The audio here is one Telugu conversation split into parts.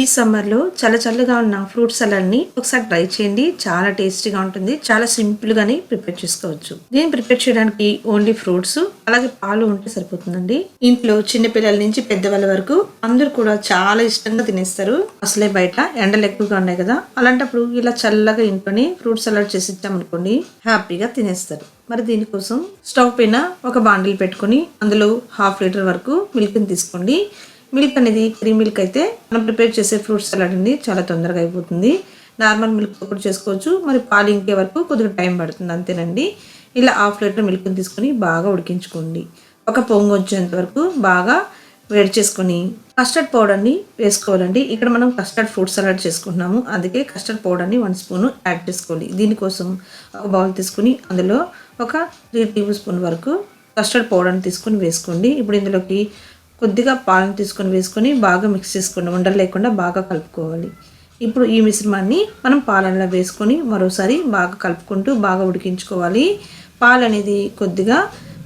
ఈ సమ్మర్లో చాలా చల్లగా ఉన్న ఫ్రూట్ సలాడ్ని ఒకసారి ట్రై చేయండి. చాలా టేస్టీగా ఉంటుంది. చాలా సింపుల్ గానే ప్రిపేర్ చేసుకోవచ్చు. దీన్ని ప్రిపేర్ చేయడానికి ఓన్లీ ఫ్రూట్స్ అలాగే పాలు ఉంటే సరిపోతుందండి. ఇంట్లో చిన్న పిల్లల నుంచి పెద్దవాళ్ళ వరకు అందరూ కూడా చాలా ఇష్టంగా తినేస్తారు. అసలే బయట ఎండలు ఎక్కువగా ఉన్నాయి కదా. అలాంటప్పుడు ఇలా చల్లగా ఇంట్లోనే ఫ్రూట్ సలాడ్ చేసి ఇచ్చామనుకోండి హ్యాపీగా తినేస్తారు. మరి దీనికోసం స్టవ్ పైన ఒక బాండిల్ పెట్టుకొని అందులో హాఫ్ లీటర్ వరకు మిల్క్ని తీసుకోండి. మిల్క్ అనేది క్రీమ్ మిల్క్ అయితే మనం ప్రిపేర్ చేసే ఫ్రూట్ సలాడ్ అండి చాలా తొందరగా అయిపోతుంది. నార్మల్ మిల్క్ కూడా చేసుకోవచ్చు. మరి పాలు ఇంకే వరకు కొద్దిగా టైం పడుతుంది అంతేనండి. ఇలా హాఫ్ లీటర్ మిల్క్ని తీసుకొని బాగా ఉడికించుకోండి. ఒక పొంగు వచ్చేంత వరకు బాగా వేడి చేసుకొని కస్టర్డ్ పౌడర్ని వేసుకోవాలండి. ఇక్కడ మనం కస్టర్డ్ ఫ్రూట్ సలాడ్ చేసుకుంటున్నాము. అందుకే కస్టర్డ్ పౌడర్ని వన్ స్పూన్ యాడ్ చేసుకోవాలి. దీనికోసం ఒక బౌల్ తీసుకుని అందులో ఒక త్రీ టేబుల్ స్పూన్ వరకు కస్టర్డ్ పౌడర్ని తీసుకొని వేసుకోండి. ఇప్పుడు ఇందులోకి కొద్దిగా పాలను తీసుకొని వేసుకొని బాగా మిక్స్ చేసుకోండి. ఉండలు లేకుండా బాగా కలుపుకోవాలి. ఇప్పుడు ఈ మిశ్రమాన్ని మనం పాలనలో వేసుకొని మరోసారి బాగా కలుపుకుంటూ బాగా ఉడికించుకోవాలి. పాలు అనేది కొద్దిగా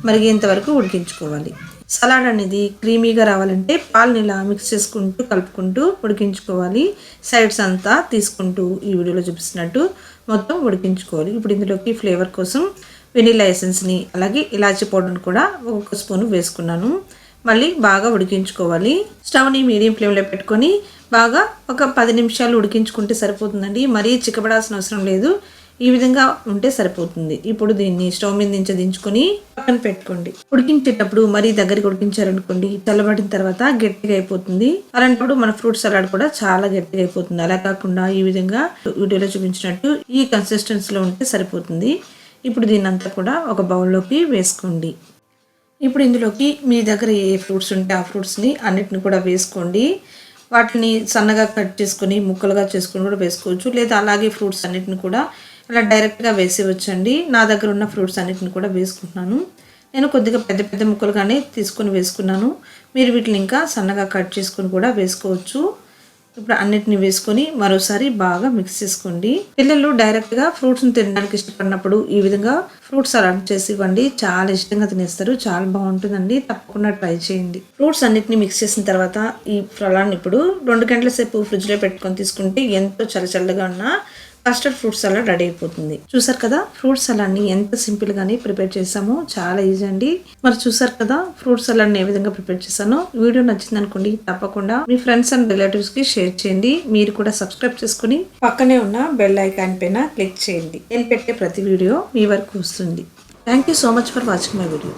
మరిగేంత వరకు ఉడికించుకోవాలి. సలాడ్ అనేది క్రీమీగా రావాలంటే పాలని ఇలా మిక్స్ చేసుకుంటూ కలుపుకుంటూ ఉడికించుకోవాలి. సైడ్స్ అంతా తీసుకుంటూ ఈ వీడియోలో చూపిస్తున్నట్టు మొత్తం ఉడికించుకోవాలి. ఇప్పుడు ఇందులోకి ఫ్లేవర్ కోసం వెనీలా ఎసెన్స్ని అలాగే ఇలాచీ పౌడర్ని కూడా ఒక స్పూన్ వేసుకున్నాను. మళ్ళీ బాగా ఉడికించుకోవాలి. స్టవ్ని మీడియం ఫ్లేమ్లో పెట్టుకొని బాగా ఒక పది నిమిషాలు ఉడికించుకుంటే సరిపోతుందండి. మరీ చిక్కబడాల్సిన అవసరం లేదు. ఈ విధంగా ఉంటే సరిపోతుంది. ఇప్పుడు దీన్ని స్టవ్ మీద నుంచి దించుకొని పక్కన పెట్టుకోండి. ఉడికించేటప్పుడు మరీ దగ్గరికి ఉడికించారనుకోండి చల్లబడిన తర్వాత గట్టిగా అయిపోతుంది. అలాంటప్పుడు మన ఫ్రూట్ సలాడ్ కూడా చాలా గట్టిగా అయిపోతుంది. అలా కాకుండా ఈ విధంగా వీడియోలో చూపించినట్టు ఈ కన్సిస్టెన్సీలో ఉంటే సరిపోతుంది. ఇప్పుడు దీన్ని అంతా కూడా ఒక బౌల్లోకి వేసుకోండి. ఇప్పుడు ఇందులోకి మీ దగ్గర ఏ ఫ్రూట్స్ ఉంటే ఆ ఫ్రూట్స్ని అన్నిటిని కూడా వేసుకోండి. వాటిని సన్నగా కట్ చేసుకొని ముక్కలుగా చేసుకొని కూడా వేసుకోవచ్చు. లేదా అలాగే ఫ్రూట్స్ అన్నిటిని కూడా ఇలా డైరెక్ట్గా వేసేవచ్చండి నా దగ్గర ఉన్న ఫ్రూట్స్ అన్నిటిని కూడా వేసుకుంటున్నాను. నేను కొద్దిగా పెద్ద పెద్ద ముక్కలుగానే తీసుకొని వేసుకున్నాను. మీరు వీటిని ఇంకా సన్నగా కట్ చేసుకొని కూడా వేసుకోవచ్చు. ఇప్పుడు అన్నిటిని వేసుకొని మరోసారి బాగా మిక్స్ చేసుకోండి. పిల్లలు డైరెక్ట్గా ఫ్రూట్స్ తినడానికి ఇష్టపడినప్పుడు ఈ విధంగా ఫ్రూట్స్ సలాడ్ చేసి ఇవ్వండి. చాలా ఇష్టంగా తినేస్తారు. చాలా బాగుంటుందండి. తప్పకుండా ట్రై చేయండి. ఫ్రూట్స్ అన్నిటిని మిక్స్ చేసిన తర్వాత ఈ సలాడ్ని ఇప్పుడు రెండు గంటల సేపు ఫ్రిడ్జ్లో పెట్టుకొని తీసుకుంటే ఎంతో చల్లచల్లగా ఉన్న కస్టర్డ్ ఫ్రూట్ సలాడ్ రెడీ అయిపోతుంది. చూసారు కదా ఫ్రూట్ సలాడ్ని ఎంత సింపుల్ గానే ప్రిపేర్ చేసామో చాలా ఈజీ అండి. మరి చూసారు కదా ఫ్రూట్ సలాడ్ని ఏ విధంగా ప్రిపేర్ చేశానో? వీడియో నచ్చింది అనుకోండి తప్పకుండా మీ ఫ్రెండ్స్ అండ్ రిలేటివ్స్కి షేర్ చేయండి. మీరు కూడా సబ్స్క్రైబ్ చేసుకుని పక్కనే ఉన్న బెల్ ఐకాన్ పైన క్లిక్ చేయండి. నేను పెట్టే ప్రతి వీడియో మీ వరకు వస్తుంది. Thank you so much for watching my video